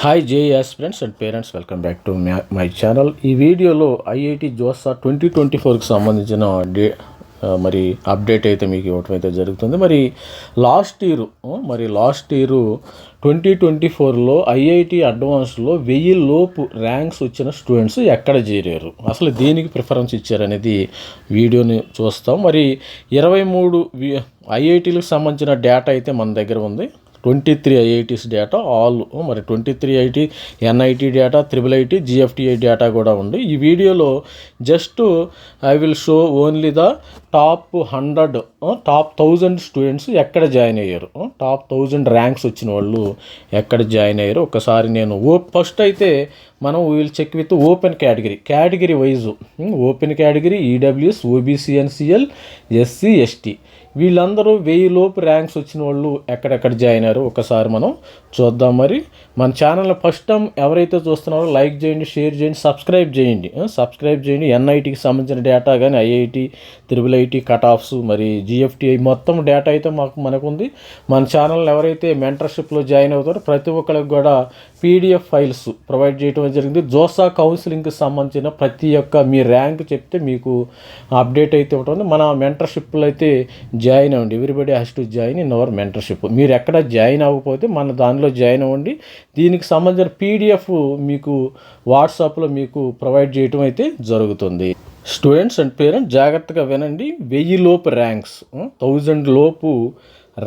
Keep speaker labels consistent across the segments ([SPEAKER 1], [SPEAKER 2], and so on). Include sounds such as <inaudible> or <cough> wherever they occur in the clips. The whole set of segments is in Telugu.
[SPEAKER 1] Hi JS friends and parents welcome back to my channel ఈ వీడియోలో ఐఐటి జోసా ట్వంటీ ట్వంటీ ఫోర్కి సంబంధించిన డే మరి అప్డేట్ అయితే మీకు ఇవ్వటం అయితే జరుగుతుంది. మరి లాస్ట్ ఇయర్ మరి లాస్ట్ ఇయర్ ట్వంటీ ట్వంటీ ఫోర్లో ఐఐటి అడ్వాన్స్లో వెయ్యి లోపు ర్యాంక్స్ వచ్చిన స్టూడెంట్స్ ఎక్కడ చేరారు? అసలు దేనికి ప్రిఫరెన్స్ ఇచ్చారనేది వీడియోని చూస్తాం. మరి ఇరవై మూడు ఐఐటీలకు సంబంధించిన డేటా అయితే మన దగ్గర ఉంది. Twenty three IITs data all మరి twenty three IIT NIT data triple IT GFTI data కూడా ఉంది. ఈ వీడియోలో just I will show only the top hundred top thousand students ఎక్కడ జాయిన్ అయ్యారు. టాప్ థౌజండ్ ర్యాంక్స్ వచ్చిన వాళ్ళు ఎక్కడ జాయిన్ అయ్యారు. ఒకసారి నేను ఓ ఫస్ట్ అయితే మనం will check with open category category wise open category EWS OBC NCL SC ST వీళ్ళందరూ వెయ్యిలోపు ర్యాంక్స్ వచ్చిన వాళ్ళు ఎక్కడెక్కడ జాయిన్ అయ్యారు? ఒకసారి మనం చూద్దాం మరి. మన ఛానల్ ఫస్ట్ టైం ఎవరైతే చూస్తున్నారో లైక్ చేయండి షేర్ చేయండి సబ్స్క్రైబ్ చేయండి. సబ్స్క్రైబ్ చేయండి. ఎన్ఐటికి సంబంధించిన డేటా కానీ IIT triple IT cut offs మరి జిఎఫ్టిఐ మొత్తం డేటా అయితే మాకు మనకు ఉంది మన ఛానల్ ఎవరైతే మెంటర్షిప్లో జాయిన్ అవుతారో ప్రతి ఒక్కరికి కూడా పీడిఎఫ్ ఫైల్స్ ప్రొవైడ్ చేయడం జరిగింది. జోసా కౌన్సిలింగ్కి సంబంధించిన ప్రతి ఒక్క మీ ర్యాంక్ చెప్తే మీకు అప్డేట్ అయితే ఉంటుంది. మన మెంటర్షిప్లో అయితే జాయిన్ అవ్వండి. Everybody has to join in our mentorship. మీరు ఎక్కడ జాయిన్ అవ్వకపోతే మన దానిలో జాయిన్ అవ్వండి. దీనికి సంబంధించిన పీడిఎఫ్ మీకు వాట్సాప్లో మీకు ప్రొవైడ్ చేయటం అయితే జరుగుతుంది. స్టూడెంట్స్ అండ్ పేరెంట్స్ జాగ్రత్తగా వినండి. వెయ్యి లోపు ర్యాంక్స్ థౌజండ్ లోపు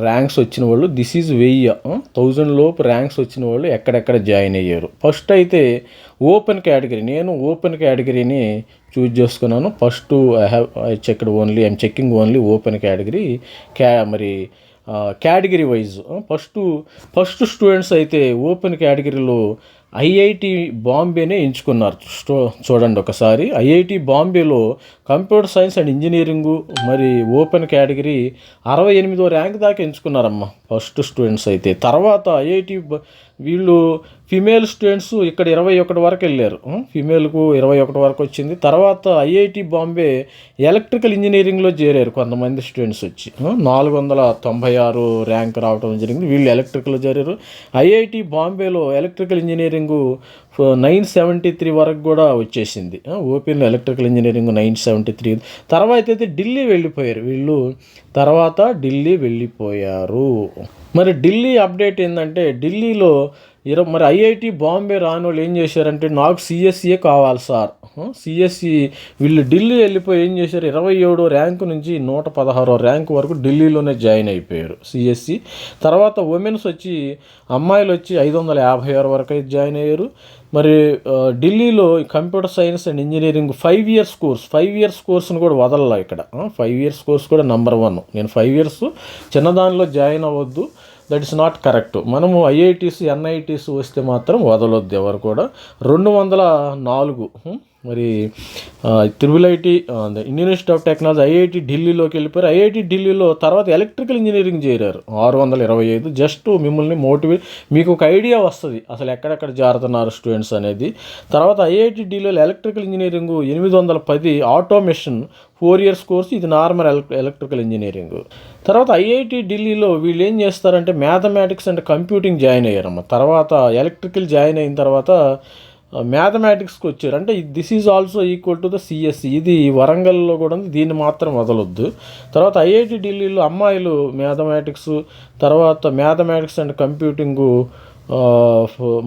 [SPEAKER 1] ర్యాంక్స్ వచ్చిన వాళ్ళు దిస్ ఈజ్ వెయ్యి థౌజండ్ లోపు ర్యాంక్స్ వచ్చిన వాళ్ళు ఎక్కడెక్కడ జాయిన్ అయ్యారు. ఫస్ట్ అయితే ఓపెన్ కేటగిరీ నేను ఓపెన్ కేటగిరీని చూజ్ చేసుకున్నాను. First I have I checked only I'm checking only open category క్యా మరి category wise first first students అయితే ఓపెన్ కేటగిరీలో ఐఐటి బాంబేనే ఎంచుకున్నారు. స్టో చూడండి ఒకసారి. ఐఐటి బాంబేలో కంప్యూటర్ సైన్స్ అండ్ ఇంజనీరింగు మరి ఓపెన్ కేటగిరీ అరవై ఎనిమిదో ర్యాంక్ దాకా ఎంచుకున్నారమ్మ ఫస్ట్ స్టూడెంట్స్ అయితే. తర్వాత ఐఐటి వీళ్ళు ఫిమేల్ స్టూడెంట్స్ ఇక్కడ ఇరవై ఒకటి వరకు వెళ్ళారు. ఫిమేల్కు ఇరవై ఒకటి వరకు వచ్చింది. తర్వాత ఐఐటి బాంబే ఎలక్ట్రికల్ ఇంజనీరింగ్లో చేరారు కొంతమంది స్టూడెంట్స్ వచ్చి. నాలుగు వందల తొంభై ఆరు ర్యాంక్ రావడం జరిగింది. వీళ్ళు ఎలక్ట్రికల్లో చేరారు. ఐఐటి బాంబేలో electrical engineering nine seventy three వరకు కూడా వచ్చేసింది. ఓపెన్లో electrical engineering nine seventy three. తర్వాత అయితే ఢిల్లీ వెళ్ళిపోయారు. వీళ్ళు తర్వాత ఢిల్లీ వెళ్ళిపోయారు. మరి ఢిల్లీ అప్డేట్ ఏంటంటే ఢిల్లీలో ఇరవై మరి ఐఐటి బాంబే రాని వాళ్ళు ఏం చేశారంటే నాకు సిఎస్సిఏ కావాలి సార్. సిఎస్సి వీళ్ళు ఢిల్లీ వెళ్ళిపోయి ఏం చేశారు? ఇరవై ఏడో ర్యాంకు నుంచి నూట పదహారో ర్యాంక్ వరకు ఢిల్లీలోనే జాయిన్ అయిపోయారు సిఎస్సి తర్వాత ఉమెన్స్ వచ్చి అమ్మాయిలు వచ్చి ఐదు వందల యాభై ఆరు వరకు అయితే జాయిన్ అయ్యారు. మరి ఢిల్లీలో computer science and engineering five years course five years కోర్స్ను కూడా వదలలా ఇక్కడ. ఫైవ్ ఇయర్స్ కోర్స్ కూడా నెంబర్ వన్ నేను ఫైవ్ ఇయర్స్ చిన్నదానిలో జాయిన్ అవ్వద్దు. దట్ ఇస్ నాట్ కరెక్ట్ మనము ఐఐటీస్ ఎన్ఐటీస్ వస్తే మాత్రం వదలొద్దు ఎవరు కూడా. రెండు వందల నాలుగు మరి triple IT Indian Institute of Technology IIT ఢిల్లీలోకి వెళ్ళిపోయారు. ఐఐటి ఢిల్లీలో తర్వాత ఎలక్ట్రికల్ ఇంజనీరింగ్ చేరారు ఆరు వందల ఇరవై ఐదు. జస్ట్ మిమ్మల్ని మోటివేట్ మీకు ఒక ఐడియా వస్తుంది అసలు ఎక్కడెక్కడ జారుతున్నారు స్టూడెంట్స్ అనేది. తర్వాత ఐఐటి ఢిల్లీలో ఎలక్ట్రికల్ ఇంజనీరింగ్ ఎనిమిది వందల పది ఆటోమేషన్ ఫోర్ ఇయర్స్ కోర్స్ ఇది నార్మల్ ఎలక్ ఎలక్ట్రికల్ ఇంజనీరింగ్. తర్వాత ఐఐటి ఢిల్లీలో వీళ్ళు ఏం చేస్తారంటే మ్యాథమెటిక్స్ అండ్ కంప్యూటింగ్ జాయిన్ అయ్యారమ్మ. తర్వాత ఎలక్ట్రికల్ జాయిన్ అయిన తర్వాత మ్యాథమెటిక్స్కి వచ్చారు. అంటే this is also equal to the CSC ఇది వరంగల్లో కూడా ఉంది. దీన్ని మాత్రం వదలొద్దు. తర్వాత ఐఐటి ఢిల్లీలో అమ్మాయిలు మ్యాథమెటిక్స్ తర్వాత mathematics and computing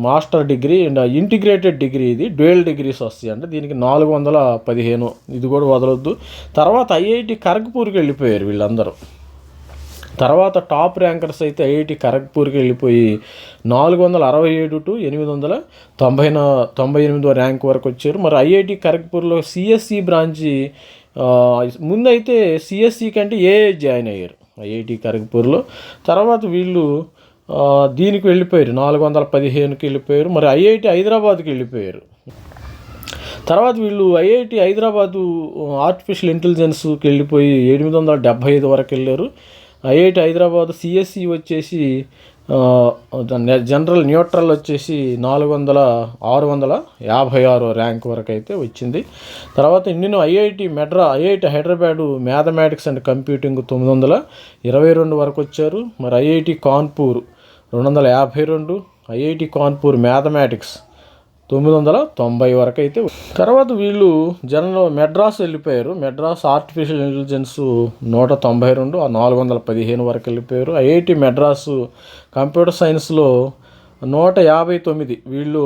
[SPEAKER 1] master degree and integrated degree ఇది. డ్యూయల్ డిగ్రీస్ వస్తాయి అంటే దీనికి నాలుగు వందల పదిహేను. ఇది కూడా వదలొద్దు. తర్వాత ఐఐటి ఖరగ్పూర్కి వెళ్ళిపోయారు వీళ్ళందరూ. తర్వాత టాప్ ర్యాంకర్స్ అయితే ఐఐటి ఖరగ్పూర్కి వెళ్ళిపోయి నాలుగు వందల అరవై ఏడు టు ఎనిమిది వందల తొంభై తొంభై ఎనిమిదో ర్యాంక్ వరకు వచ్చారు. మరి ఐఐటి ఖరగ్పూర్లో సిఎస్సి బ్రాంచి ముందైతే సిఎస్సి కంటే ఏఏ జాయిన్ అయ్యారు ఐఐటి ఖరగ్పూర్లో. తర్వాత వీళ్ళు దీనికి వెళ్ళిపోయారు నాలుగు వందల పదిహేనుకి వెళ్ళిపోయారు మరి ఐఐటి హైదరాబాద్కి వెళ్ళిపోయారు. తర్వాత వీళ్ళు ఐఐటి హైదరాబాదు ఆర్టిఫిషియల్ ఇంటెలిజెన్స్కి వెళ్ళిపోయి ఎనిమిది వందల డెబ్భై ఐదు వరకు వెళ్ళారు. ఐఐటి హైదరాబాద్ సిఎస్సి వచ్చేసి జనరల్ న్యూట్రల్ వచ్చేసి నాలుగు వందల ఆరు వందల యాభై ఆరు ర్యాంక్ వరకు అయితే వచ్చింది. తర్వాత Indian IIT Madras IIT Hyderabad mathematics and computing తొమ్మిది వందల ఇరవై రెండు వరకు వచ్చారు మరి ఐఐటి కాన్పూర్ రెండు వందల యాభై రెండు ఐఐటి కాన్పూర్ మ్యాథమెటిక్స్ తొమ్మిది వందల తొంభై వరకు అయితే తర్వాత వీళ్ళు జనరల్ మెడ్రాస్ వెళ్ళిపోయారు. మెడ్రాస్ ఆర్టిఫిషియల్ ఇంటెలిజెన్స్ నూట తొంభై రెండు ఆ నాలుగు వందల పదిహేను వరకు వెళ్ళిపోయారు. ఐఐటి మెడ్రాస్ కంప్యూటర్ సైన్స్లో నూట యాభై తొమ్మిది. వీళ్ళు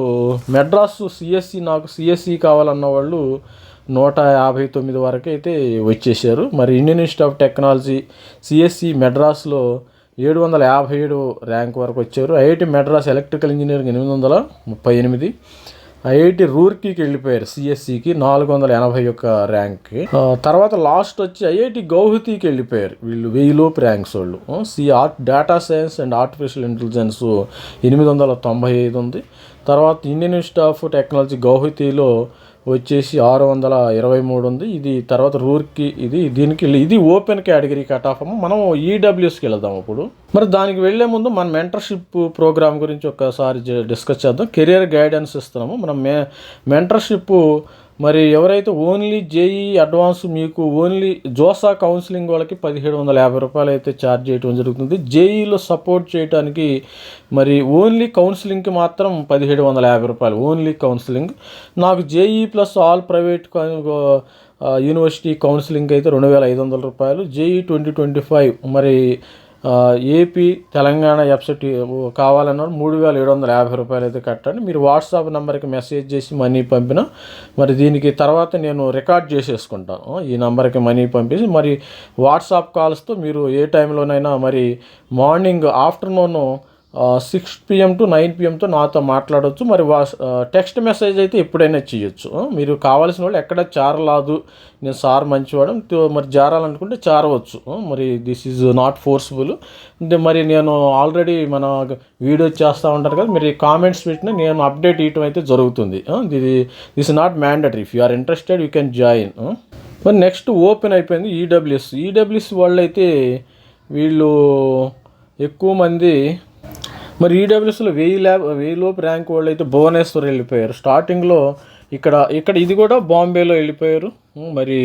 [SPEAKER 1] మెడ్రాస్ సిఎస్సి నాకు సిఎస్సి కావాలన్న వాళ్ళు నూట యాభై తొమ్మిది వరకు అయితే వచ్చేసారు. మరి Indian institute of technology CSE మెడ్రాస్లో ఏడు వందల యాభై ఏడు ర్యాంక్ వరకు వచ్చారు. ఐఐటి మెడ్రాస్ ఎలక్ట్రికల్ ఇంజనీరింగ్ ఎనిమిది వందల ముప్పై ఎనిమిది. ఐఐటి రూర్కీకి వెళ్ళిపోయారు సిఎస్సికి నాలుగు వందల ఎనభై ఒక్క ర్యాంక్కి. తర్వాత లాస్ట్ వచ్చి ఐఐటి గౌహతికి వెళ్ళిపోయారు వీళ్ళు వెయ్యిలోపు ర్యాంక్స్ వాళ్ళు. C art data science and artificial intelligence ఎనిమిది వందల తొంభై ఐదు ఉంది. తర్వాత ఇండియన్ ఇన్స్టిట్యూట్ ఆఫ్ టెక్నాలజీ గౌహతిలో వచ్చేసి ఆరు వందల ఇరవై మూడు ఉంది. ఇది తర్వాత రూర్కి ఇది దీనికి ఇది ఓపెన్ కేటగిరీ కట్ ఆఫ్ మనం ఈడబ్ల్యూఎస్కి వెళ్దాం ఇప్పుడు. మరి దానికి వెళ్ళే ముందు మన మెంటర్షిప్ ప్రోగ్రామ్ గురించి ఒకసారి డిస్కస్ చేద్దాం. కెరియర్ గైడెన్స్ ఇస్తున్నాము. మనం మే మెంటర్షిప్ మరి ఎవరైతే ఓన్లీ జేఈ అడ్వాన్స్ మీకు ఓన్లీ జోసా కౌన్సిలింగ్ వాళ్ళకి పదిహేడు వందల యాభై రూపాయలు అయితే ఛార్జ్ చేయడం జరుగుతుంది. జేఈలో సపోర్ట్ చేయడానికి మరి ఓన్లీ కౌన్సిలింగ్కి మాత్రం పదిహేడు వందల యాభై రూపాయలు. Only counselling. నాకు JEE plus all private university counselling అయితే రెండు వేల ఐదు వందల రూపాయలు. జేఈ ట్వంటీ ట్వంటీ ఫైవ్ మరి ఏపీ తెలంగాణ వెబ్సైట్ కావాలన్నారు మూడు వేల ఏడు వందల యాభై రూపాయలు అయితే కట్టండి. మీరు వాట్సాప్ నెంబర్కి మెసేజ్ చేసి మనీ పంపిన మరి దీనికి తర్వాత నేను రికార్డ్ చేసేసుకుంటాను. ఈ నెంబర్కి మనీ పంపేసి మరి వాట్సాప్ కాల్స్తో మీరు ఏ టైంలోనైనా మరి morning afternoon six PM to nine పిఎంతో నాతో మాట్లాడవచ్చు మరి వా టెక్స్ట్ మెసేజ్ అయితే ఎప్పుడైనా చేయొచ్చు మీరు కావాల్సిన వాళ్ళు ఎక్కడ చారలాదు నేను సార్ మంచివాడు. మరి జారాలనుకుంటే చారవచ్చు. మరి దిస్ ఈజ్ నాట్ ఫోర్స్ఫుల్ మరి నేను ఆల్రెడీ మన వీడియో చేస్తూ ఉంటారు కదా మీరు కామెంట్స్ పెట్టిన నేను అప్డేట్ ఇవ్వటం అయితే జరుగుతుంది. ఇది this not mandatory if you are interested you can join మరి నెక్స్ట్ ఓపెన్ అయిపోయింది ఈడబ్ల్యూఎస్ ఈడబ్ల్యూఎస్ వాళ్ళు అయితే వీళ్ళు ఎక్కువ మంది మరి ఈడబ్ల్యూఎస్లో వెయ్యి ల్యాబ్ వెయ్యి లోపు ర్యాంక్ వాళ్ళు అయితే భువనేశ్వర్ వెళ్ళిపోయారు. స్టార్టింగ్లో ఇక్కడ ఇక్కడ ఇది కూడా బాంబేలో వెళ్ళిపోయారు. మరి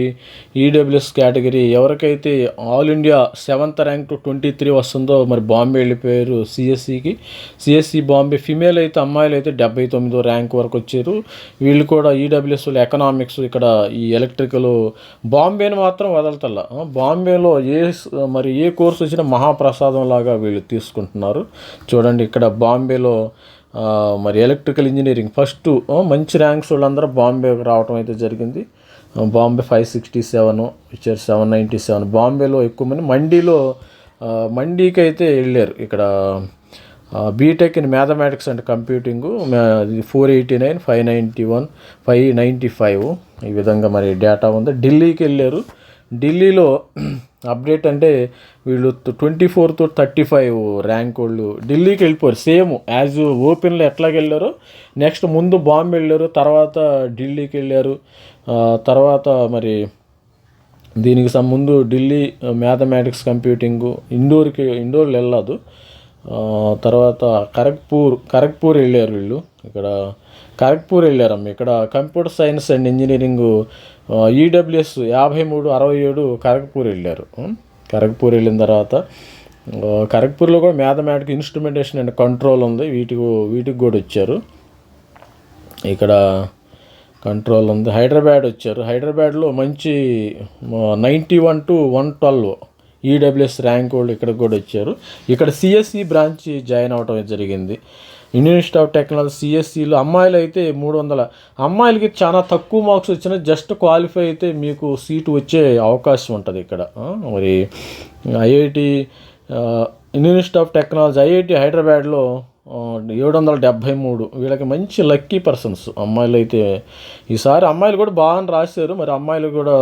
[SPEAKER 1] ఈడబ్ల్యూఎస్ కేటగిరీ ఎవరికైతే all India seventh rank to twenty three వస్తుందో మరి బాంబే వెళ్ళిపోయారు సిఎస్సికి సిఎస్సి బాంబే ఫిమేల్ అయితే అమ్మాయిలు అయితే డెబ్బై తొమ్మిదో ర్యాంక్ వరకు వచ్చారు. వీళ్ళు కూడా ఈడబ్ల్యూఎస్లో ఎకనామిక్స్ ఇక్కడ ఈ ఎలక్ట్రికల్ బాంబేని మాత్రం వదలతల్లా. బాంబేలో ఏ మరి ఏ కోర్స్ వచ్చినా మహాప్రసాదం లాగా వీళ్ళు తీసుకుంటున్నారు. చూడండి ఇక్కడ బాంబేలో మరి ఎలక్ట్రికల్ ఇంజనీరింగ్ ఫస్ట్ మంచి ర్యాంక్స్ వాళ్ళందరూ బాంబే రావడం అయితే జరిగింది. బాంబే ఫైవ్ సిక్స్టీ సెవెన్ ఇచ్చారు సెవెన్ నైంటీ సెవెన్ బాంబేలో ఎక్కువ మంది మండీలో మండీకి అయితే వెళ్ళారు. ఇక్కడ BTech in mathematics and computing four eighty nine five ninety one five ninety five ఈ విధంగా మరి డేటా ఉంది. ఢిల్లీకి వెళ్ళారు. ఢిల్లీలో <clears throat> అప్డేట్ అంటే వీళ్ళు ట్వంటీ ఫోర్తో థర్టీ ఫైవ్ ర్యాంక్ వాళ్ళు. ఢిల్లీకి వెళ్ళిపోయారు. సేమ్ యాజ్ ఓపెన్లో ఎట్లాగ వెళ్ళారో నెక్స్ట్ ముందు బాంబే వెళ్ళారు తర్వాత ఢిల్లీకి వెళ్ళారు. తర్వాత మరి దీనికి సం ముందు ఢిల్లీ మ్యాథమెటిక్స్ కంప్యూటింగ్ ఇండోర్కి ఇండోర్లు వెళ్ళదు తర్వాత ఖరగ్పూర్ ఖరగ్పూర్ వెళ్ళారు వీళ్ళు. ఇక్కడ ఖరగ్పూర్ వెళ్ళారమ్మ. ఇక్కడ computer science and engineering EWS యాభై మూడు అరవై ఏడు ఖరగ్పూర్ వెళ్ళారు. ఉం? వెళ్ళిన తర్వాత ఆ, ఖరగ్పూర్లో కూడా మ్యాథమెటిక్ ఇన్స్ట్రుమెంటేషన్ అండ్ కంట్రోల్ ఉంది. వీటికి వీటికి కూడా వచ్చారు. ఇక్కడ కంట్రోల్ ఉంది. హైదరాబాద్ వచ్చారు. హైదరాబాద్లో మంచి ninety one to one twelve EWS rank వాళ్ళు ఇక్కడికి కూడా వచ్చారు. ఇక్కడ సిఎస్సి బ్రాంచ్ జాయిన్ అవడం జరిగింది. ఇండియన్ ఇన్స్టిట్యూట్ ఆఫ్ టెక్నాలజీ సిఎస్సిలో అమ్మాయిలు అయితే మూడు వందల. అమ్మాయిలకి చాలా తక్కువ మార్క్స్ వచ్చినా జస్ట్ క్వాలిఫై అయితే మీకు సీటు వచ్చే అవకాశం ఉంటుంది ఇక్కడ. మరి IIT Indian institute of technology IIT హైదరాబాద్లో ఏడు వందల డెబ్భై మూడు. వీళ్ళకి మంచి లక్కీ పర్సన్స్ అమ్మాయిలు అయితే ఈసారి అమ్మాయిలు కూడా బాగా రాశారు. మరి అమ్మాయిలు కూడా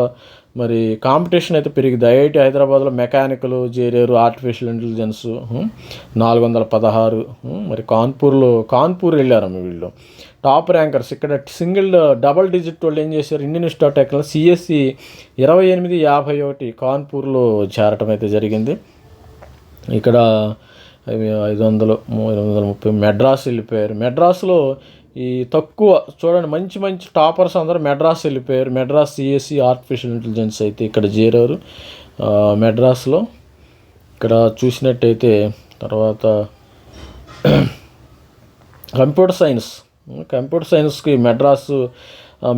[SPEAKER 1] మరి కాంపిటీషన్ అయితే పెరిగింది. ఐఐటి హైదరాబాద్లో మెకానికల్ చేరారు ఆర్టిఫిషియల్ ఇంటెలిజెన్స్. నాలుగు వందల పదహారు. మరి కాన్పూర్లో కాన్పూర్ వెళ్ళారు వీళ్ళు. Top rankers. ఇక్కడ సింగిల్ డబల్ డిజిట్ వాళ్ళు ఏం చేశారు? ఇండియన్ ఇన్స్టిట్యూట్ టెక్నాలజీ సిఎస్సి ఇరవై ఎనిమిది యాభై ఒకటి కాన్పూర్లో చేరటం అయితే జరిగింది. ఇక్కడ ఐదు వందలు ఎనిమిది వందల ముప్పై మెడ్రాస్ వెళ్ళిపోయారు. మెడ్రాస్లో ఈ తక్కువ చూడండి మంచి మంచి టాపర్స్ అందరూ మెడ్రాస్ వెళ్ళిపోయారు. మెడ్రాస్ సిఎస్సి ఆర్టిఫిషియల్ ఇంటెలిజెన్స్ అయితే ఇక్కడ చేరారు. మెడ్రాస్లో ఇక్కడ చూసినట్టయితే తర్వాత కంప్యూటర్ సైన్స్. కంప్యూటర్ సైన్స్కి మెడ్రాస్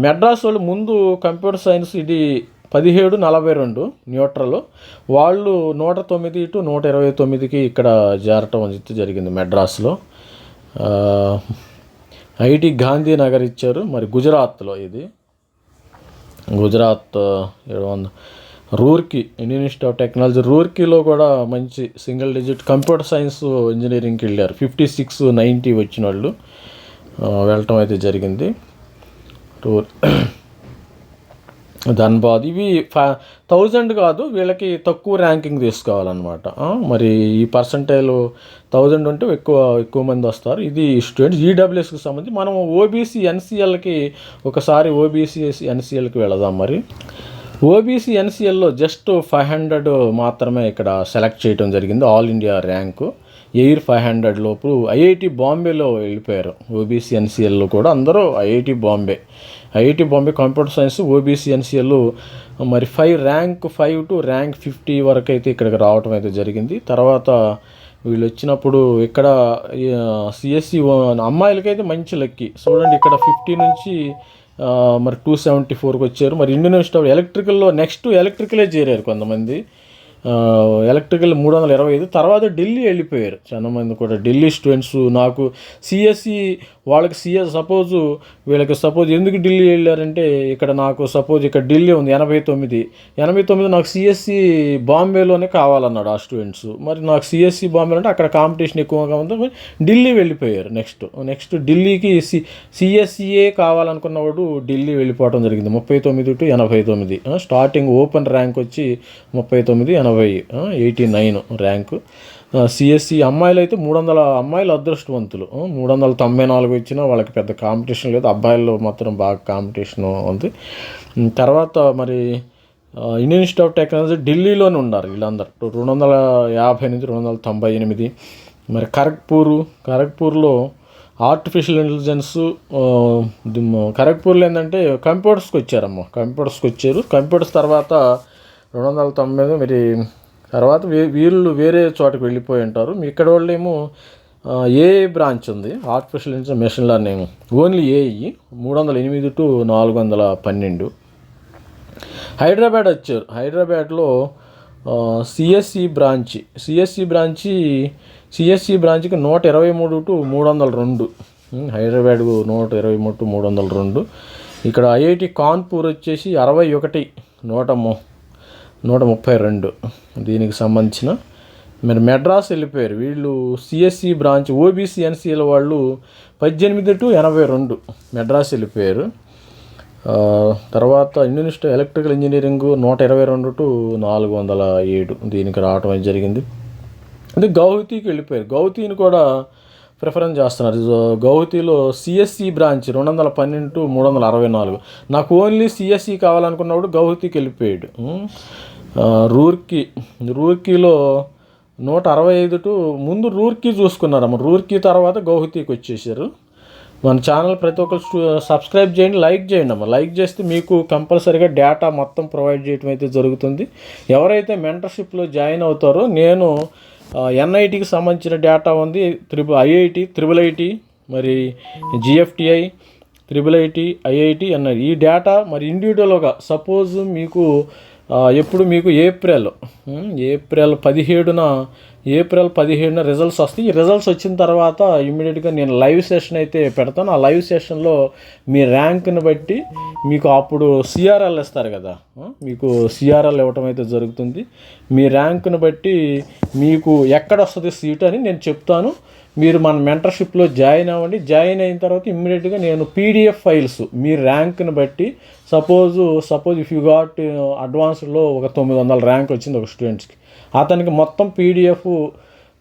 [SPEAKER 1] మెడ్రాస్ వాళ్ళు ముందు కంప్యూటర్ సైన్స్ ఇది పదిహేడు నలభై రెండు న్యూట్రల్. వాళ్ళు నూట తొమ్మిది టు నూట ఇరవై తొమ్మిదికి ఇక్కడ చేరటం అనేది జరిగింది మెడ్రాస్లో. ఐటి గాంధీనగర్ ఇచ్చారు. మరి గుజరాత్లో ఇది. గుజరాత్ ఏడు వంద. Roorkee Indian Institute of Technology. రూర్కీలో కూడా మంచి సింగిల్ డిజిట్ కంప్యూటర్ సైన్స్ ఇంజనీరింగ్కి వెళ్ళారు. ఫిఫ్టీ సిక్స్ నైంటీ వచ్చిన వాళ్ళు వెళ్ళటం అయితే జరిగింది. రూర్ ధన్బాద్. ఇవి ఫై థౌజండ్ కాదు వీళ్ళకి తక్కువ ర్యాంకింగ్ తీసుకోవాలన్నమాట. మరి ఈ పర్సంటైల్ థౌజండ్ ఉంటే ఎక్కువ ఎక్కువ మంది వస్తారు. ఇది స్టూడెంట్స్ ఈడబ్ల్యూఎస్కి సంబంధించి మనం ఓబీసీ ఎన్సీఎల్కి ఒకసారి ఓబీసీ ఎన్సీఎల్కి వెళదాం మరి. ఓబీసీ ఎన్సీఎల్లో జస్ట్ ఫైవ్ హండ్రెడ్ మాత్రమే ఇక్కడ సెలెక్ట్ చేయడం జరిగింది all India rank. AIR five hundred లోపు ఐఐటి బాంబేలో వెళ్ళిపోయారు ఓబీసీ ఎన్సీఎల్లో కూడా. అందరూ IIT Bombay. IIT Bombay computer science OBC NCL మరి five rank five to rank fifty వరకు అయితే ఇక్కడికి రావటం అయితే జరిగింది. తర్వాత వీళ్ళు వచ్చినప్పుడు ఇక్కడ సిఎస్సి అమ్మాయిలకైతే మంచి లక్కి. చూడండి ఇక్కడ ఫిఫ్టీ నుంచి మరి టూ సెవెంటీ ఫోర్కి వచ్చారు. మరి ఇండియన్ ఇన్స్టిట్యూట్ ఎలక్ట్రికల్లో నెక్స్ట్ ఎలక్ట్రికలే చేరారు కొంతమంది. ఎలక్ట్రికల్ మూడు వందల ఇరవై ఐదు తర్వాత ఢిల్లీ వెళ్ళిపోయారు. చాలా మంది కూడా ఢిల్లీ స్టూడెంట్స్ నాకు సిఎస్సి వాళ్ళకి సిఎస్ సపోజు వీళ్ళకి సపోజ్ ఎందుకు ఢిల్లీ వెళ్ళారంటే ఇక్కడ నాకు సపోజ్ ఇక్కడ ఢిల్లీ ఉంది ఎనభై తొమ్మిది. ఎనభై తొమ్మిది నాకు సిఎస్సి బాంబేలోనే కావాలన్నాడు ఆ స్టూడెంట్స్. మరి నాకు సిఎస్సి బాంబే అంటే అక్కడ కాంపిటీషన్ ఎక్కువగా ఉంది ఢిల్లీ వెళ్ళిపోయారు నెక్స్ట్. నెక్స్ట్ ఢిల్లీకి సి సిఎస్సిఏ కావాలనుకున్నవాడు ఢిల్లీ వెళ్ళిపోవడం జరిగింది. ముప్పై తొమ్మిది టు ఎనభై తొమ్మిది. స్టార్టింగ్ ఓపెన్ ర్యాంక్ వచ్చి ముప్పై తొమ్మిది ఎనభై ఎయిటీ నైన్ ర్యాంకు సిఎస్సి అమ్మాయిలు అయితే మూడు వందల అమ్మాయిలు అదృష్టవంతులు. మూడు వందల తొంభై నాలుగు ఇచ్చినా వాళ్ళకి పెద్ద కాంపిటీషన్ లేదు. అబ్బాయిల్లో మాత్రం బాగా కాంపిటీషన్ ఉంది. తర్వాత మరి ఇండియన్ ఇన్స్టిట్యూట్ ఆఫ్ టెక్నాలజీ ఢిల్లీలోనే ఉన్నారు వీళ్ళందరూ. రెండు వందల యాభై ఎనిమిది రెండు వందల తొంభై ఎనిమిది. మరి ఖరగ్పూరు ఖరగ్పూర్లో ఆర్టిఫిషియల్ ఇంటెలిజెన్స్ ఖరగ్పూర్లో ఏంటంటే కంప్యూటర్స్కి వచ్చారమ్మ. కంప్యూటర్స్కి వచ్చారు. కంప్యూటర్స్ తర్వాత రెండు వందల తొంభై మరి తర్వాత వీ వీళ్ళు వేరే చోటకి వెళ్ళిపోయి ఉంటారు. మీ ఇక్కడ వాళ్ళు ఏమో ఏ బ్రాంచ్ ఉంది. Artificial intelligence machine learning only AI మూడు వందల ఎనిమిది టు నాలుగు వందల పన్నెండు హైదరాబాద్ వచ్చారు. హైదరాబాద్లో CSE branch CSE branch CSE బ్రాంచ్కి నూట ఇరవై మూడు టు మూడు వందల రెండు హైదరాబాద్ నూట ఇరవై మూడు టు మూడు వందల రెండు ఇక్కడ ఐఐటి కాన్పూర్ వచ్చేసి అరవై ఒకటి నూట ము నూట ముప్పై రెండు. దీనికి సంబంధించిన మరి మెడ్రాస్ వెళ్ళిపోయారు. వీళ్ళు సిఎస్సి బ్రాంచ్ ఓబీసీ ఎన్సీల వాళ్ళు పద్దెనిమిది టు ఎనభై రెండు మెడ్రాస్ వెళ్ళిపోయారు. తర్వాత ఇండోనిస్ట్ ఎలక్ట్రికల్ ఇంజనీరింగ్ నూట ఇరవై రెండు టు నాలుగు వందల ఏడు. దీనికి రావటం అనేది జరిగింది. అది గౌహతికి వెళ్ళిపోయారు. గౌహతిని కూడా ప్రిఫరెన్స్ చేస్తున్నారు. గౌహతిలో సిఎస్సి బ్రాంచ్ రెండు వందల పన్నెండు టు మూడు వందల అరవై నాలుగు. నాకు ఓన్లీ సిఎస్సి కావాలనుకున్నప్పుడు గౌహతికి వెళ్ళిపోయాడు. రూర్కీ రూర్కీలో నూట అరవై ఐదు టు ముందు రూర్కీ చూసుకున్నారమ్మ రూర్కీ తర్వాత గౌహతీకి వచ్చేసారు. మన ఛానల్ ప్రతి ఒక్కరు సబ్స్క్రైబ్ చేయండి లైక్ చేయండి అమ్మ. లైక్ చేస్తే మీకు కంపల్సరీగా డేటా మొత్తం ప్రొవైడ్ చేయడం అయితే జరుగుతుంది. ఎవరైతే మెంటర్షిప్లో జాయిన్ అవుతారో నేను ఎన్ఐటికి సంబంధించిన డేటా ఉంది. త్రిబుల్ ఐఐటి త్రిబుల్ ఐటి మరి GFTI triple IT IIT NI ఈ డేటా మరి ఇండివిజువల్గా సపోజ్ మీకు ఎప్పుడు మీకు ఏప్రిల్ ఏప్రిల్ పదిహేడున ఏప్రిల్ పదిహేడున రిజల్ట్స్ వస్తాయి. ఈ రిజల్ట్స్ వచ్చిన తర్వాత ఇమ్మీడియట్గా నేను లైవ్ సెషన్ అయితే పెడతాను. ఆ లైవ్ సెషన్లో మీ ర్యాంక్ని బట్టి మీకు అప్పుడు సిఆర్ఎల్ ఇస్తారు కదా మీకు సిఆర్ఎల్ ఇవ్వటం అయితే జరుగుతుంది. మీ ర్యాంక్ని బట్టి మీకు ఎక్కడ వస్తుంది సీట్ అని నేను చెప్తాను. మీరు మన మెంటర్షిప్లో జాయిన్ అవ్వండి. జాయిన్ అయిన తర్వాత ఇమ్మీడియట్గా నేను పీడిఎఫ్ ఫైల్స్ మీ ర్యాంక్ని బట్టి suppose suppose if you got అడ్వాన్స్డ్లో ఒక తొమ్మిది వందల ర్యాంక్ వచ్చింది ఒక స్టూడెంట్స్కి అతనికి మొత్తం పీడిఎఫ్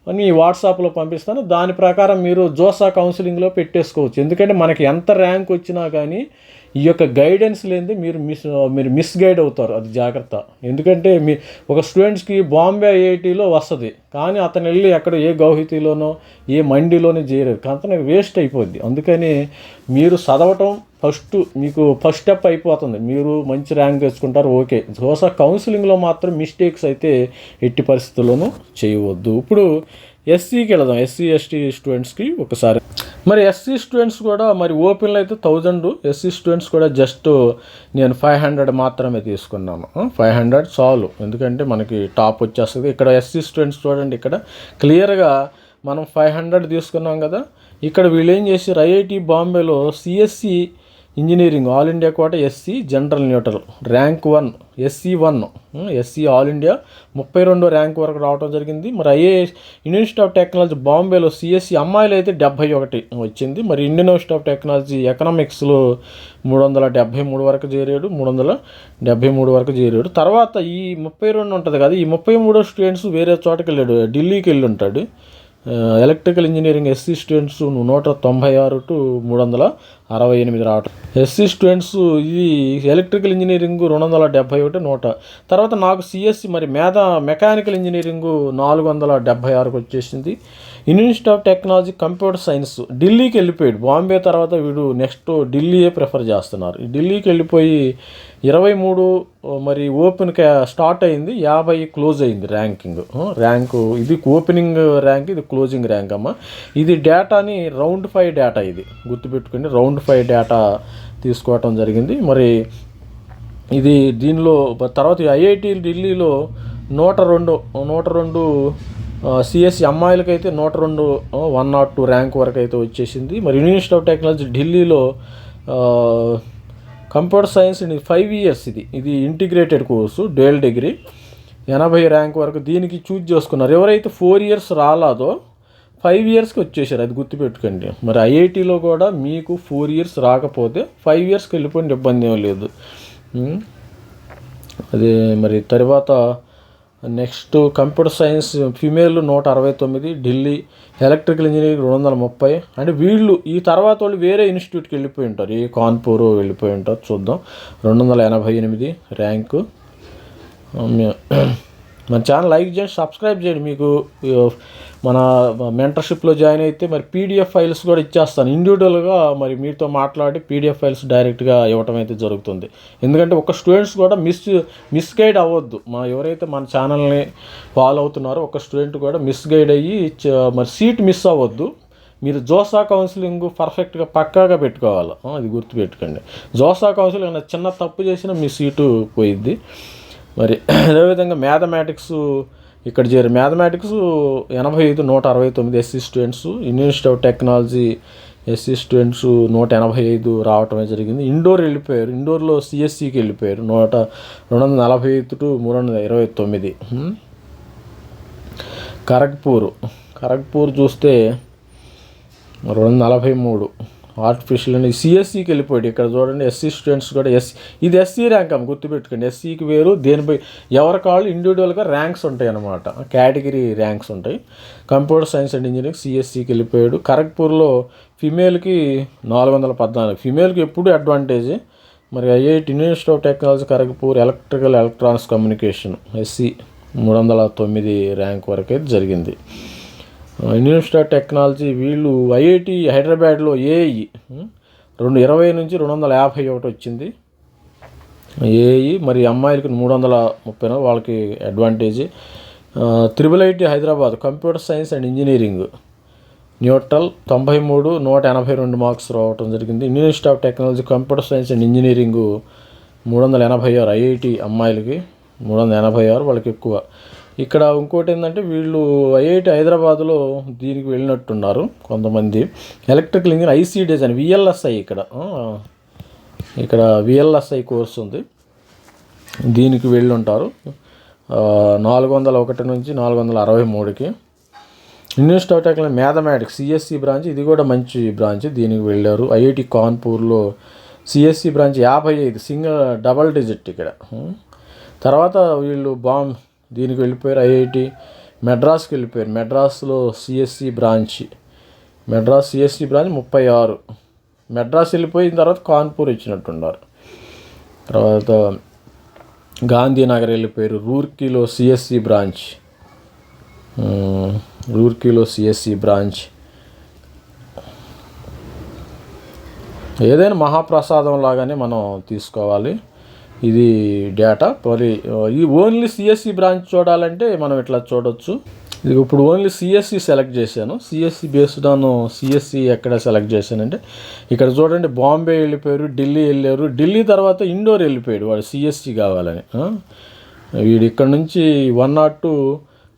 [SPEAKER 1] అని వాట్సాప్లో పంపిస్తాను. దాని ప్రకారం మీరు జోసా కౌన్సిలింగ్లో పెట్టేసుకోవచ్చు. ఎందుకంటే మనకి ఎంత ర్యాంక్ వచ్చినా కానీ ఈ యొక్క గైడెన్స్ లేనిది మీరు మిస్ మీరు మిస్గైడ్ అవుతారు అది జాగ్రత్త. ఎందుకంటే మీ ఒక స్టూడెంట్స్కి బాంబే ఐఐటీలో వస్తుంది కానీ అతను వెళ్ళి ఎక్కడ ఏ గౌహతిలోనో ఏ మండిలోనో చేరారు అతను వేస్ట్ అయిపోద్ది. అందుకని మీరు చదవటం ఫస్ట్ మీకు ఫస్ట్ స్టెప్ అయిపోతుంది. మీరు మంచి ర్యాంక్ తెచ్చుకుంటారు ఓకే. జోసా కౌన్సిలింగ్లో మాత్రం మిస్టేక్స్ అయితే ఎట్టి పరిస్థితుల్లోనూ చేయవద్దు. ఇప్పుడు ఎస్సీకి వెళదాం ఎస్సీ ఎస్టీ స్టూడెంట్స్కి ఒకసారి. మరి ఎస్సీ స్టూడెంట్స్ కూడా మరి ఓపెన్లో అయితే థౌజండ్. ఎస్సీ స్టూడెంట్స్ కూడా జస్ట్ నేను ఫైవ్ హండ్రెడ్ మాత్రమే తీసుకున్నాను. ఫైవ్ హండ్రెడ్ చాలు. ఎందుకంటే మనకి టాప్ వచ్చేస్తుంది. ఇక్కడ ఎస్సీ స్టూడెంట్స్ చూడండి ఇక్కడ క్లియర్గా మనం ఫైవ్ హండ్రెడ్ తీసుకున్నాం కదా. ఇక్కడ వీళ్ళు ఏం చేసి ఐఐటి బాంబేలో CSE engineering all India quota SC general neutral. Rank one SC one. SC all India. ముప్పై రెండో ర్యాంక్ వరకు రావడం జరిగింది. మరి ఐఏఎస్ యూనివర్సిటీ ఆఫ్ టెక్నాలజీ బాంబేలో సిఎస్సి అమ్మాయిలు అయితే డెబ్బై ఒకటి వచ్చింది. మరి ఇండియన్ ఇన్స్టిట్యూట్ ఆఫ్ టెక్నాలజీ ఎకనామిక్స్లో మూడు వందల డెబ్బై మూడు వరకు చేరాడు. మూడు వందల డెబ్బై మూడు వరకు చేరాడు. తర్వాత ఈ ముప్పై రెండు ఉంటుంది కదా ఈ ముప్పై మూడో స్టూడెంట్స్ వేరే చోటకి వెళ్ళాడు ఢిల్లీకి వెళ్ళి ఉంటాడు. ఎలక్ట్రికల్ ఇంజనీరింగ్ ఎస్సీ స్టూడెంట్స్ నూట తొంభై ఆరు టు మూడు వందల అరవై ఎనిమిది రావటం. ఎస్సీ స్టూడెంట్స్ ఇది ఎలక్ట్రికల్ ఇంజనీరింగ్ రెండు వందల డెబ్బై ఒకటి నూట. తర్వాత నాకు సిఎస్సి మరి మేధా మెకానికల్ ఇంజనీరింగ్ నాలుగు వందల డెబ్బై ఆరుకు వచ్చేసింది. Indian institute of technology computer science ఢిల్లీకి వెళ్ళిపోయాడు. బాంబే తర్వాత వీడు నెక్స్ట్ ఢిల్లీయే ప్రిఫర్ చేస్తున్నారు. ఢిల్లీకి వెళ్ళిపోయి ఇరవై మూడు మరి ఓపెన్ స్టార్ట్ అయింది యాభై క్లోజ్ అయింది ర్యాంకింగ్ ర్యాంకు ఇది ఓపెనింగ్ ర్యాంక్ ఇది క్లోజింగ్ ర్యాంక్ అమ్మ. ఇది డేటాని రౌండ్ ఫైవ్ డేటా ఇది. గుర్తుపెట్టుకోండి రౌండ్ ఫైవ్ డేటా తీసుకోవటం జరిగింది. మరి ఇది దీనిలో తర్వాత ఐఐటి ఢిల్లీలో నూట రెండు నూట రెండు సిఎస్సి అమ్మాయిలకైతే నూట రెండు వన్ నాట్ టూ ర్యాంక్ వరకు అయితే వచ్చేసింది. మరి యూనివర్సిటీ ఆఫ్ టెక్నాలజీ ఢిల్లీలో కంప్యూటర్ సైన్స్ ఇది ఫైవ్ ఇయర్స్ ఇది. ఇది ఇంటిగ్రేటెడ్ కోర్సు డేల్ డిగ్రీ ఎనభై ర్యాంక్ వరకు దీనికి చూజ్ చేసుకున్నారు. ఎవరైతే ఫోర్ ఇయర్స్ రాలాదో ఫైవ్ ఇయర్స్కి వచ్చేసారు. అది గుర్తుపెట్టుకోండి. మరి ఐఐటీలో కూడా మీకు ఫోర్ ఇయర్స్ రాకపోతే ఫైవ్ ఇయర్స్కి వెళ్ళిపోయిన ఇబ్బంది ఏం లేదు. అదే మరి తర్వాత నెక్స్ట్ కంప్యూటర్ సైన్స్ ఫీమేల్ నూట అరవై తొమ్మిది ఢిల్లీ ఎలక్ట్రికల్ ఇంజనీరింగ్ రెండు వందల ముప్పై. అంటే వీళ్ళు ఈ తర్వాత వాళ్ళు వేరే ఇన్స్టిట్యూట్కి వెళ్ళిపోయి ఉంటారు. ఏ కాన్పూర్ వెళ్ళిపోయి ఉంటారు. చూద్దాం. రెండు వందల ఎనభై ఎనిమిది ర్యాంకు. మన ఛానల్ లైక్ చేయండి సబ్స్క్రైబ్ చేయండి. మీకు మన మెంటర్షిప్లో జాయిన్ అయితే మరి పీడిఎఫ్ ఫైల్స్ కూడా ఇచ్చేస్తాను. ఇండివిజువల్గా మరి మీతో మాట్లాడి పీడిఎఫ్ ఫైల్స్ డైరెక్ట్గా ఇవ్వటం అయితే జరుగుతుంది. ఎందుకంటే ఒక స్టూడెంట్స్ కూడా మిస్ మిస్గైడ్ అవ్వద్దు. మన ఎవరైతే మన ఛానల్ని ఫాలో అవుతున్నారో ఒక స్టూడెంట్ కూడా మిస్గైడ్ అయ్యి మరి సీట్ మిస్ అవ్వద్దు. మీరు జోసా కౌన్సిలింగ్ పర్ఫెక్ట్గా పక్కాగా పెట్టుకోవాలి. అది గుర్తుపెట్టుకోండి. జోసా కౌన్సిలింగ్ చిన్న తప్పు చేసినా మీ సీటు పోయిద్ది. మరి అదేవిధంగా మ్యాథమెటిక్స్ ఇక్కడ చేరి మ్యాథమెటిక్స్ ఎనభై ఐదు నూట అరవై తొమ్మిది SC students Indian institute of technology SC students నూట ఎనభై ఐదు రావటమే జరిగింది. ఇండోర్ వెళ్ళిపోయారు. ఇండోర్లో సిఎస్సికి వెళ్ళిపోయారు. నూట రెండు వందల నలభై ఐదు టు మూడు వందల ఇరవై తొమ్మిది. Hmm? ఖరగ్పూర్ ఖరగ్పూర్ చూస్తే రెండు వందల నలభై మూడు. ఆర్టిఫిషియల్ అని సిఎస్సికి వెళ్ళిపోయాడు. ఇక్కడ చూడండి ఎస్సీ స్టూడెంట్స్ కూడా ఎస్సీ ఇది ఎస్సీ ర్యాంక్ అమ్మ గుర్తుపెట్టుకోండి. ఎస్సీకి వేరు దేనిపై ఎవరి కాళ్ళు ఇండివిజువల్గా ర్యాంక్స్ ఉంటాయి అన్నమాట. కేటగిరీ ర్యాంక్స్ ఉంటాయి. కంప్యూటర్ సైన్స్ అండ్ ఇంజనీరింగ్ సిఎస్సికి వెళ్ళిపోయాడు. ఖరగ్పూర్లో ఫిమేల్కి నాలుగు వందల పద్నాలుగు. ఫిమేల్కి ఎప్పుడు అడ్వాంటేజ్ మరి IIT university of technology Kharagpur electrical electronics communication SC మూడు వందల తొమ్మిది ర్యాంక్ వరకు అయితే జరిగింది. ఇండియన్ ఇన్స్టిట్యూట్ ఆఫ్ టెక్నాలజీ వీళ్ళు ఐఐటి హైదరాబాద్లో ఏఐ రెండు ఇరవై నుంచి రెండు వందల యాభై ఒకటి వచ్చింది. ఏఐ మరి అమ్మాయిలకి మూడు వందల ముప్పై నాలుగు వాళ్ళకి advantage. Triple IT Hyderabad computer science and engineering. Neutral తొంభై మూడు నూట ఎనభై రెండు మార్క్స్ రావటం జరిగింది. Indian institute of technology computer science and engineering మూడు వందల ఎనభై ఆరు ఐఐటి అమ్మాయిలకి మూడు వందల ఎనభై ఆరు వాళ్ళకి ఎక్కువ. ఇక్కడ ఇంకోటి ఏంటంటే వీళ్ళు ఐఐటి హైదరాబాద్లో దీనికి వెళ్ళినట్టున్నారు కొంతమంది. Electrical engineer IC design VLSI ఇక్కడ. ఇక్కడ విఎల్ఎస్ఐ కోర్స్ ఉంది. దీనికి వెళ్ళి ఉంటారు నాలుగు వందల ఒకటి నుంచి నాలుగు వందల అరవై మూడుకి Indian institute of technology mathematics CSE branch ఇది కూడా మంచి బ్రాంచ్ దీనికి వెళ్ళారు. ఐఐటి కాన్పూర్లో సిఎస్సి బ్రాంచ్ యాభై ఐదు సింగిల్ డబల్ డిజిట్ ఇక్కడ. తర్వాత వీళ్ళు బాంబ్ దీనికి వెళ్ళిపోయారు ఐఐటి మెడ్రాస్కి వెళ్ళిపోయారు. మెడ్రాస్లో CSE branch. Madras CSE branch ముప్పై ఆరు. మెడ్రాస్ వెళ్ళిపోయిన తర్వాత కాన్పూర్ ఇచ్చినట్టున్నారు. తర్వాత గాంధీనగర్ వెళ్ళిపోయారు. రూర్కీలో సిఎస్సి బ్రాంచ్. రూర్కీలో సిఎస్సి బ్రాంచ్. ఏదైనా మహాప్రసాదం లాగానే మనం తీసుకోవాలి. ఇది డేటా మరి ఈ ఓన్లీ సిఎస్సి బ్రాంచ్ చూడాలంటే మనం ఇట్లా చూడొచ్చు. ఇది ఇప్పుడు ఓన్లీ సిఎస్సి సెలెక్ట్ చేశాను. సిఎస్సి బేస్డ్ ఆన్ సిఎస్సి ఎక్కడ సెలెక్ట్ చేశానంటే ఇక్కడ చూడండి బాంబే వెళ్ళిపోయారు ఢిల్లీ వెళ్ళారు. ఢిల్లీ తర్వాత ఇండోర్ వెళ్ళిపోయాడు వాడు సిఎస్సి కావాలని. వీడు ఇక్కడ నుంచి వన్ నాట్ టూ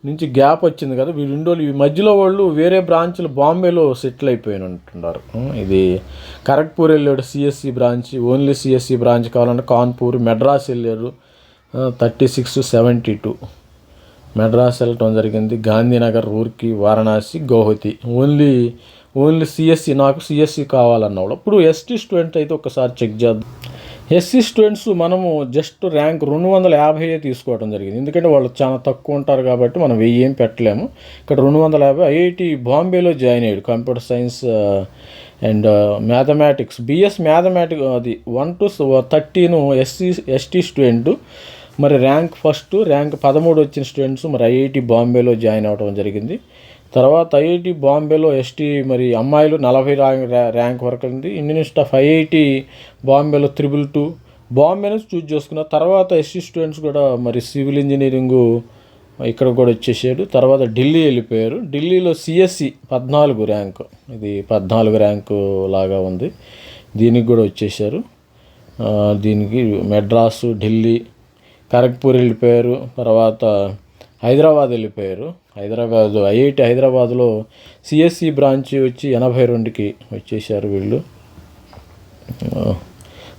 [SPEAKER 1] నుంచి గ్యాప్ వచ్చింది కదా వీళ్ళు ఇండోర్ ఈ మధ్యలో వాళ్ళు వేరే బ్రాంచ్లు బాంబేలో సెటిల్ అయిపోయిన ఉంటున్నారు ఇది ఖరగ్పూర్ వెళ్ళాడు CSE branch only CSE branch కావాలంటే కాన్పూర్ మెడ్రాస్ వెళ్ళారు thirty six seventy two. Madras వెళ్ళటం జరిగింది Gandhinagar Roorkee Varanasi Guwahati. Only only CSE నాకు సిఎస్సి కావాలన్నవాడు ఇప్పుడు ఎస్టీ స్టూడెంట్ అయితే ఒకసారి చెక్ చేద్దాం. ఎస్సీ స్టూడెంట్స్ మనము జస్ట్ ర్యాంక్ రెండు వందల యాభై తీసుకోవడం జరిగింది. ఎందుకంటే వాళ్ళు చాలా తక్కువ ఉంటారు కాబట్టి మనం వెయ్యి ఏం పెట్టలేము. ఇక్కడ రెండు వందల యాభై ఐఐటి బాంబేలో జాయిన్ అయ్యాడు computer science and mathematics BS mathematics అది one to thirteen SC ST student మరి ర్యాంక్ ఫస్ట్ ర్యాంక్ పదమూడు వచ్చిన స్టూడెంట్స్ మరి ఐఐటి బాంబేలో జాయిన్ అవ్వడం జరిగింది. తర్వాత ఐఐటి బాంబేలో ఎస్టీ మరి అమ్మాయిలు నలభై ర్యాంక్ ర్యాంక్ వరకు ఉంది. ఇండియన్ ఇన్స్టిట్యూట్ ఆఫ్ ఐఐటి బాంబేలో త్రిబుల్ టూ. బాంబే నుంచి చూజ్ చేసుకున్న తర్వాత ఎస్సీ స్టూడెంట్స్ కూడా మరి సివిల్ ఇంజనీరింగు ఇక్కడ కూడా వచ్చేసాడు. తర్వాత ఢిల్లీ వెళ్ళిపోయారు. ఢిల్లీలో సిఎస్సి పద్నాలుగు ర్యాంకు. ఇది పద్నాలుగు ర్యాంకు లాగా ఉంది. దీనికి కూడా వచ్చేసారు. దీనికి మెడ్రాసు ఢిల్లీ ఖరగ్పూర్ వెళ్ళిపోయారు. తర్వాత హైదరాబాద్ వెళ్ళిపోయారు. హైదరాబాద్ ఐఐటి హైదరాబాద్లో సిఎస్సి బ్రాంచ్ వచ్చి ఎనభై రెండుకి వచ్చేసారు వీళ్ళు.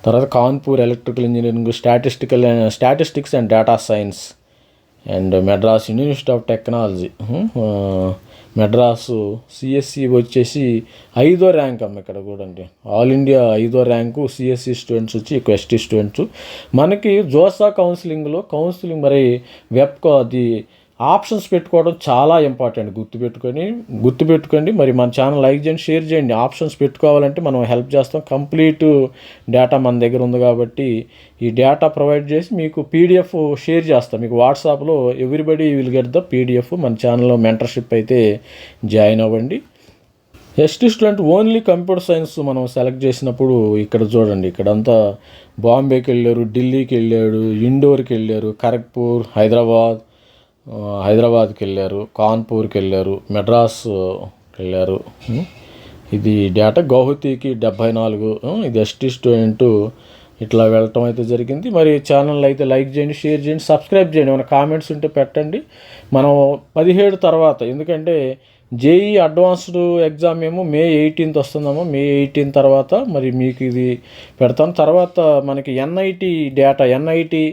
[SPEAKER 1] తర్వాత Kanpur electrical engineering statistical statistics and data science and Madras university of technology. Madras CSE వచ్చేసి ఐదో ర్యాంక్ అమ్మ ఇక్కడ కూడా అండి ఆల్ ఇండియా ఐదో ర్యాంకు సిఎస్సి స్టూడెంట్స్ వచ్చి ఎక్కువ ఎస్టీ స్టూడెంట్స్. మనకి జోసా కౌన్సిలింగ్లో కౌన్సిలింగ్ మరి వెబ్కో అది ఆప్షన్స్ పెట్టుకోవడం చాలా ఇంపార్టెంట్. గుర్తుపెట్టుకొని గుర్తుపెట్టుకోండి. మరి మన ఛానల్ లైక్ చేయండి షేర్ చేయండి. ఆప్షన్స్ పెట్టుకోవాలంటే మనం హెల్ప్ చేస్తాం. కంప్లీట్ డేటా మన దగ్గర ఉంది కాబట్టి ఈ డేటా ప్రొవైడ్ చేసి మీకు పీడిఎఫ్ షేర్ చేస్తాం. మీకు వాట్సాప్లో everybody will get the PDF. మన ఛానల్లో మెంటర్షిప్ అయితే జాయిన్ అవ్వండి. ST student only computer science మనం సెలెక్ట్ చేసినప్పుడు ఇక్కడ చూడండి. ఇక్కడంతా బాంబేకి వెళ్ళారు ఢిల్లీకి వెళ్ళాడు ఇండోర్కి వెళ్ళారు ఖరగ్పూర్ హైదరాబాద్ హైదరాబాద్కి వెళ్ళారు కాన్పూర్కి వెళ్ళారు మెడ్రాస్ వెళ్ళారు. ఇది డేటా గౌహతికి డెబ్భై నాలుగు. ఇది ఎస్టీ స్టూడెంట్ ఇట్లా వెళ్ళటం అయితే జరిగింది. మరి ఛానల్ అయితే లైక్ చేయండి షేర్ చేయండి సబ్స్క్రైబ్ చేయండి. మన కామెంట్స్ ఉంటే పెట్టండి. మనం పదిహేడు తర్వాత ఎందుకంటే జేఈ అడ్వాన్స్డ్ ఎగ్జామ్ ఏమో మే ఎయిటీన్త్ వస్తుందమ్మో. మే ఎయిటీన్ తర్వాత మరి మీకు ఇది పెడతాను. తర్వాత మనకి NIT data NIT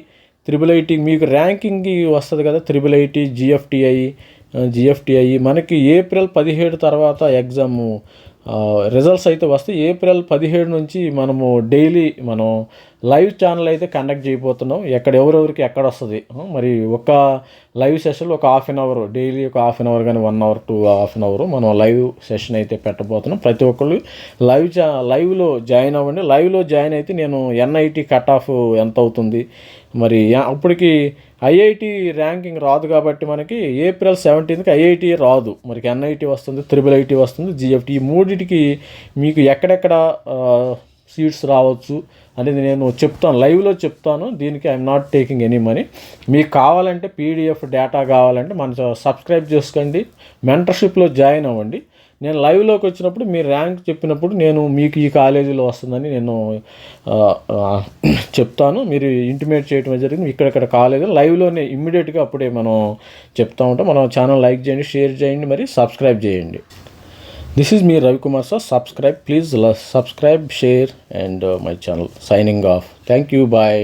[SPEAKER 1] triple IT మీకు ర్యాంకింగ్ వస్తుంది కదా త్రిబుల్ ఐటీ జిఎఫ్టిఐ జిఎఫ్టిఐ మనకి ఏప్రిల్ పదిహేడు తర్వాత ఎగ్జాము రిజల్ట్స్ అయితే వస్తే ఏప్రిల్ పదిహేడు నుంచి మనము డైలీ మనం లైవ్ ఛానల్ అయితే కండక్ట్ చేయబోతున్నాం. ఎక్కడ ఎవరెవరికి ఎక్కడ వస్తుంది? మరి ఒక లైవ్ సెషన్ ఒక హాఫ్ అన్ అవర్ డైలీ ఒక హాఫ్ అన్ అవర్ కానీ one hour to half an hour మనం లైవ్ సెషన్ అయితే పెట్టబోతున్నాం. ప్రతి ఒక్కళ్ళు లైవ్ చా లైవ్లో జాయిన్ అవ్వండి. లైవ్లో జాయిన్ అయితే నేను ఎన్ఐటి కట్ ఆఫ్ ఎంత అవుతుంది? మరి అప్పటికి ఐఐటి ర్యాంకింగ్ రాదు కాబట్టి మనకి ఏప్రిల్ సెవెంటీన్త్కి ఐఐటి రాదు. మనకి ఎన్ఐటి వస్తుంది త్రిబుల్ ఐటీ వస్తుంది జిఎఫ్టి ఈ మూడింటికి మీకు ఎక్కడెక్కడ సీట్స్ రావచ్చు అనేది నేను చెప్తాను లైవ్లో చెప్తాను. దీనికి I'm not taking any money. మీకు కావాలంటే పీడిఎఫ్ డేటా కావాలంటే మన సబ్స్క్రైబ్ చేసుకోండి మెంటర్షిప్లో జాయిన్ అవ్వండి. నేను లైవ్లోకి వచ్చినప్పుడు మీ ర్యాంక్ చెప్పినప్పుడు నేను మీకు ఈ కాలేజీలో వస్తుందని నేను చెప్తాను. మీరు ఇంటిమేట్ చేయడం జరిగింది. ఇక్కడక్కడ కాలేజీ లైవ్లోనే ఇమ్మీడియట్గా అప్పుడే మనం చెప్తా ఉంటాం. మనం ఛానల్ లైక్ చేయండి షేర్ చేయండి మరి సబ్స్క్రైబ్ చేయండి. This is me Ravikumar sir subscribe please subscribe share and my channel signing off thank you bye